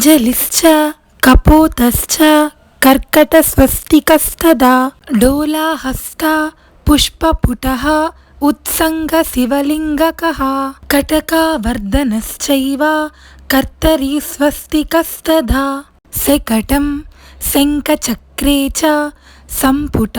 అഞ്జలిశ్చ కపోతశ్చ కర్కట స్వస్తికస్తదా డోలాహస్త పుష్పపుట ఉత్సంగ శివలింగక కటకావర్ధనశ్చైవ కర్తరీ స్వస్తికస్తదా శకటం శంఖచక్రే చ సంపుట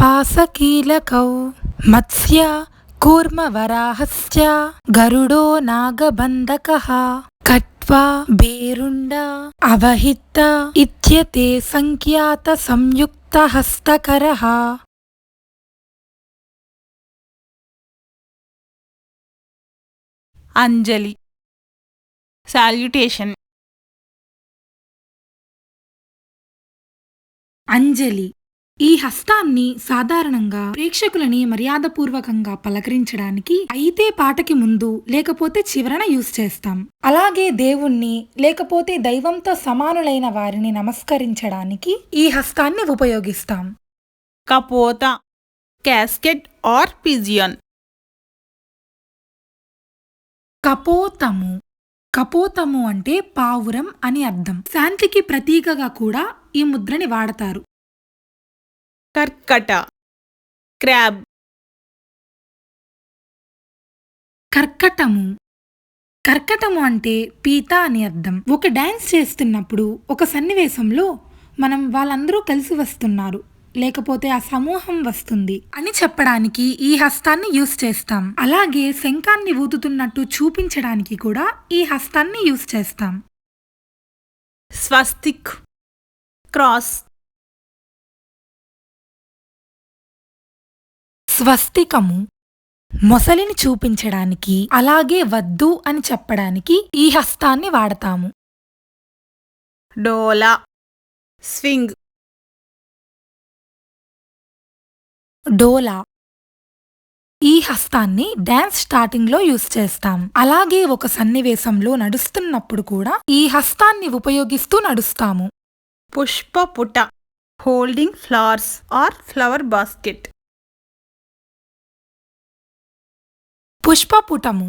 పాసకీలకౌ. మత్స్య కూర్మవరాహస్య గరుడో నాగబంధక కట్ త్వా బేరుండ అవహిత్త ఇత్యతే సంఖ్యాత సంయుక్త హస్తకర అంజలి సాల్యుటేషన్ అంజలి ఈ హస్తాన్ని సాధారణంగా ప్రేక్షకులని మర్యాదపూర్వకంగా పలకరించడానికి అయితే పాటకి ముందు లేకపోతే చివరన యూస్ చేస్తాం. అలాగే దేవుణ్ణి లేకపోతే దైవంతో సమానులైన వారిని నమస్కరించడానికి ఈ హస్తాన్ని ఉపయోగిస్తాం. కపోత క్యాస్కెట్ ఆర్ పిజియన్. కపోతము. కపోతము అంటే పావురం అని అర్థం. శాంతికి ప్రతీకగా కూడా ఈ ముద్రని వాడతారు. కర్కట. క్రాబ్. కర్కటము. కర్కటము అంటే పీత అని అర్థం. ఒక డాన్స్ చేస్తున్నప్పుడు ఒక సన్నివేశంలో మనం వాళ్ళందరూ కలిసి వస్తున్నారు. లేకపోతే ఆ సమూహం వస్తుంది అని చెప్పడానికి ఈ హస్తాన్ని యూస్ చేస్తాం. అలాగే శంఖాన్ని ఊదుతున్నట్టు చూపించడానికి కూడా ఈ హస్తాన్ని యూస్ చేస్తాం. స్వస్తిక్. క్రాస్. స్వస్తికము. మొసలిని చూపించడానికి అలాగే వద్దు అని చెప్పడానికి ఈ హస్తాన్ని వాడతాము. డోలా. స్వింగ్. డోలా. ఈ హస్తాన్ని డాన్స్ స్టార్టింగ్లో యూస్ చేస్తాం. అలాగే ఒక సన్నివేశంలో నడుస్తున్నప్పుడు కూడా ఈ హస్తాన్ని ఉపయోగిస్తూ నడుస్తాము. Pushpaputa holding flowers or flower basket. పుష్పపుటము.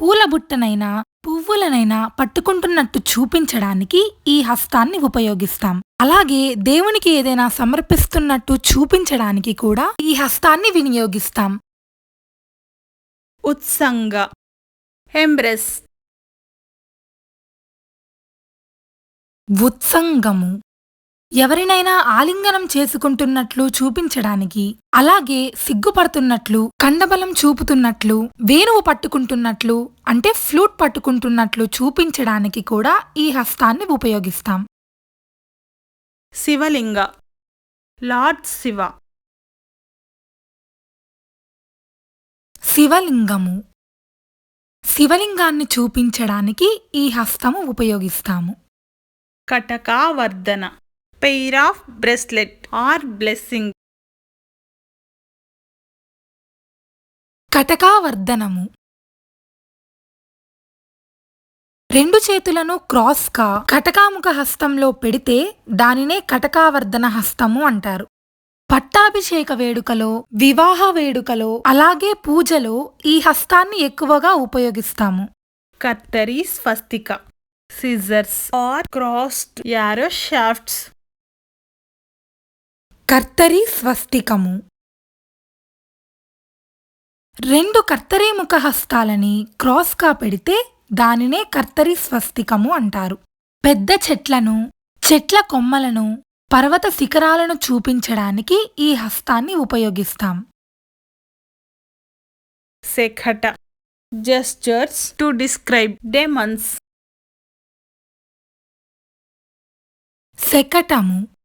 పూలబుట్టనైనా పువ్వులనైనా పట్టుకుంటున్నట్టు చూపించడానికి ఈ హస్తాన్ని ఉపయోగిస్తాం. అలాగే దేవునికి ఏదైనా సమర్పిస్తున్నట్టు చూపించడానికి కూడా ఈ హస్తాన్ని వినియోగిస్తాం. ఉత్సంగ. ఎంబ్రెస్ ఉత్సంగము. ఎవరినైనా ఆలింగనం చేసుకుంటున్నట్లు చూపించడానికి అలాగే సిగ్గుపడుతున్నట్లు కండబలం చూపుతున్నట్లు వేణువు పట్టుకుంటున్నట్లు అంటే ఫ్లూట్ పట్టుకుంటున్నట్లు చూపించడానికి కూడా ఈ హస్తాన్ని ఉపయోగిస్తాం. శివలింగ. లార్డ్ శివ. శివలింగము. శివలింగాన్ని చూపించడానికి ఈ హస్తము ఉపయోగిస్తాము. Katakavardhana. Pair of bracelet or blessing కటకావర్ధనము. రెండు చేతులను క్రాస్గా కటకాముఖ హస్తంలో పెడితే దానినే కటకావర్ధన హస్తము అంటారు. పట్టాభిషేక వేడుకలో వివాహ వేడుకలో అలాగే పూజలో ఈ హస్తాన్ని ఎక్కువగా ఉపయోగిస్తాము. Kartari Swastika scissors or crossed arrow shafts కర్తరి స్వస్తికము. రెండు కర్తరీ ముఖ హస్తాలని క్రాస్గా పెడితే దానినే కర్తరి స్వస్తికము అంటారు. పెద్ద చెట్లను చెట్ల కొమ్మలను పర్వత శిఖరాలను చూపించడానికి ఈ హస్తాన్ని ఉపయోగిస్తాం. సెఖట జెస్చర్స్ టు డిస్క్రైబ్ డెమన్స్ శకటము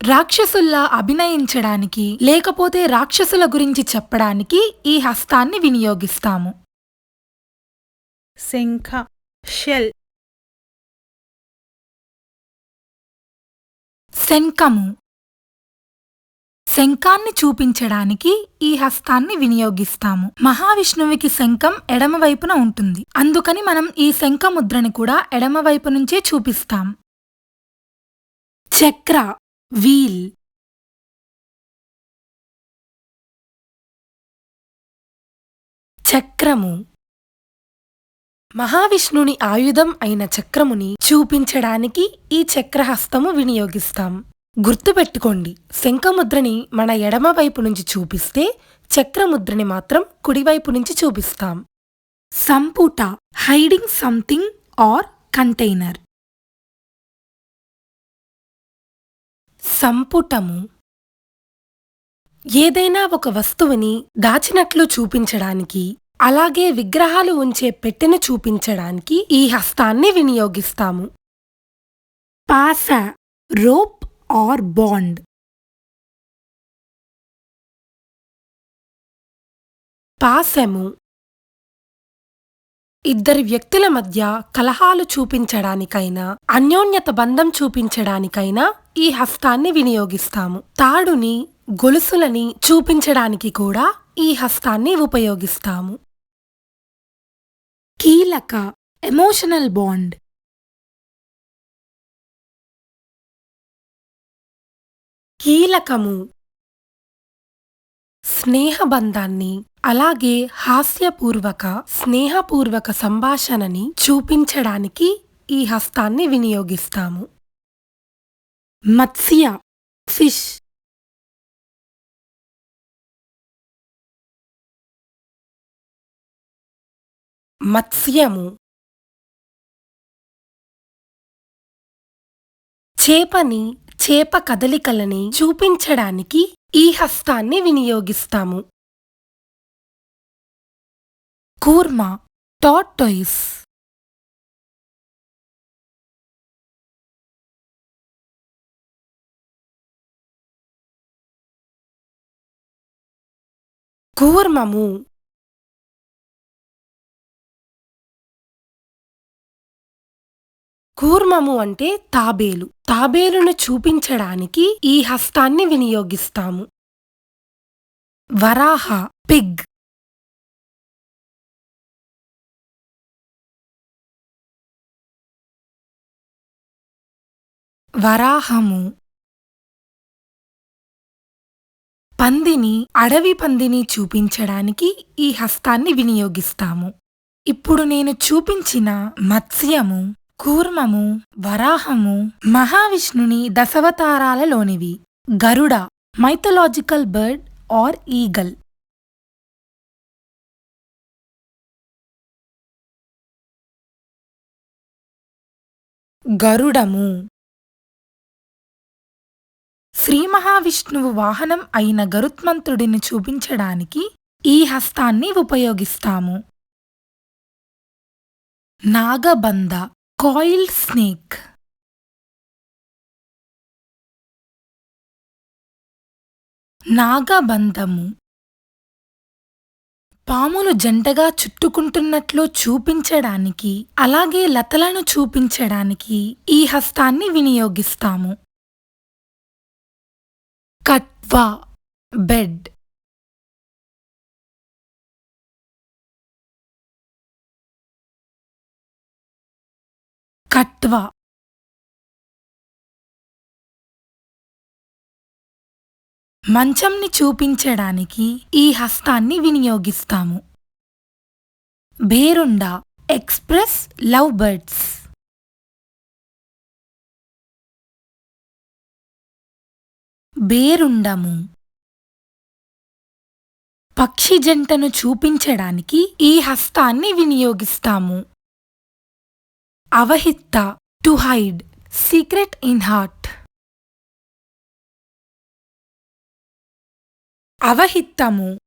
రాక్షసుల్లా అభినయించడానికి లేకపోతే రాక్షసుల గురించి చెప్పడానికి ఈ హస్తాన్ని వినియోగిస్తాము. శంఖ షెల్. శంఖము. శంఖాన్ని చూపించడానికి ఈ హస్తాన్ని వినియోగిస్తాము. మహావిష్ణువుకి శంఖం ఎడమవైపున ఉంటుంది. అందుకని మనం ఈ శంఖ ముద్రని కూడా ఎడమవైపు నుంచే చూపిస్తాం. చక్ర. వీల్ చక్రము మహావిష్ణుని ఆయుధం అయిన చక్రముని చూపించడానికి ఈ చక్రహస్తము వినియోగిస్తాం. గుర్తుపెట్టుకోండి శంఖముద్రని మన ఎడమ వైపు నుంచి చూపిస్తే చక్రముద్రని మాత్రం కుడివైపు నుంచి చూపిస్తాం. Samputa hiding something or container సంపుటము. ఏదైనా ఒక వస్తువుని దాచినట్లు చూపించడానికి అలాగే విగ్రహాలు ఉంచే పెట్టెను చూపించడానికి ఈ హస్తాన్ని వినియోగిస్తాము. పాస రోప్ ఆర్ బాండ్ పాశము ఇద్దరి వ్యక్తుల మధ్య కలహాలు చూపించడానికైనా అన్యోన్యత బంధం చూపించడానికైనా ఈ హస్తాన్ని వినియోగిస్తాము. తాడుని గొలుసులని చూపించడానికి కూడా ఈ హస్తాన్ని ఉపయోగిస్తాము. కీలక ఎమోషనల్ బాండ్ కీలకము. స్నేహబంధాన్ని అలాగే హాస్యపూర్వక స్నేహపూర్వక సంభాషణని చూపించడానికి ఈ హస్తాన్ని వినియోగిస్తాము. మత్స్య ఫిష్. మత్స్యము. చేపని చేప కదలికలని చూపించడానికి ఈ హస్తాన్ని వినియోగిస్తాము. కూర్మ టార్టోయిస్ కూర్మము. కూర్మము అంటే తాబేలు. తాబేలును చూపించడానికి ఈ హస్తాన్ని వినియోగిస్తాము. వరాహ పిగ్. వరాహము. పందిని అడవి పందిని చూపించడానికి ఈ హస్తాన్ని వినియోగిస్తాము. ఇప్పుడు నేను చూపించిన మత్స్యము కూర్మము వరాహము మహావిష్ణుని దశవతారాలలోనివి. Garuda mythological bird or eagle గరుడము Shri మహావిష్ణువు వాహనం అయిన గరుత్మంతుడిని చూపించడానికి ఈ హస్తాన్ని ఉపయోగిస్తాము. నాగబంధ కాయిల్ స్నేక్. నాగబంధము పాములు జంటగా చుట్టుకుంటున్నట్లు చూపించడానికి అలాగే లతలను చూపించడానికి ఈ హస్తాన్ని వినియోగిస్తాము. కట్వా బెడ్. కట్వా. మంచంని చూపించడానికి ఈ హస్తాన్ని వినియోగిస్తాము. Bherunda express love birds. బేరుండము. పక్షి జంటను చూపించడానికి ఈ హస్తాన్ని వినియోగిస్తాము. Avahitta to hide secret in heart. అవహిత్తము.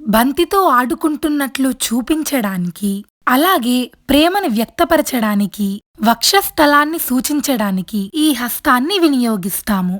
బంతితో ఆడుకుంటున్నట్లు చూపించడానికి అలాగే ప్రేమను వ్యక్తపరచడానికి వక్షస్థలాన్ని సూచించడానికి ఈ హస్తాన్ని వినియోగిస్తాము.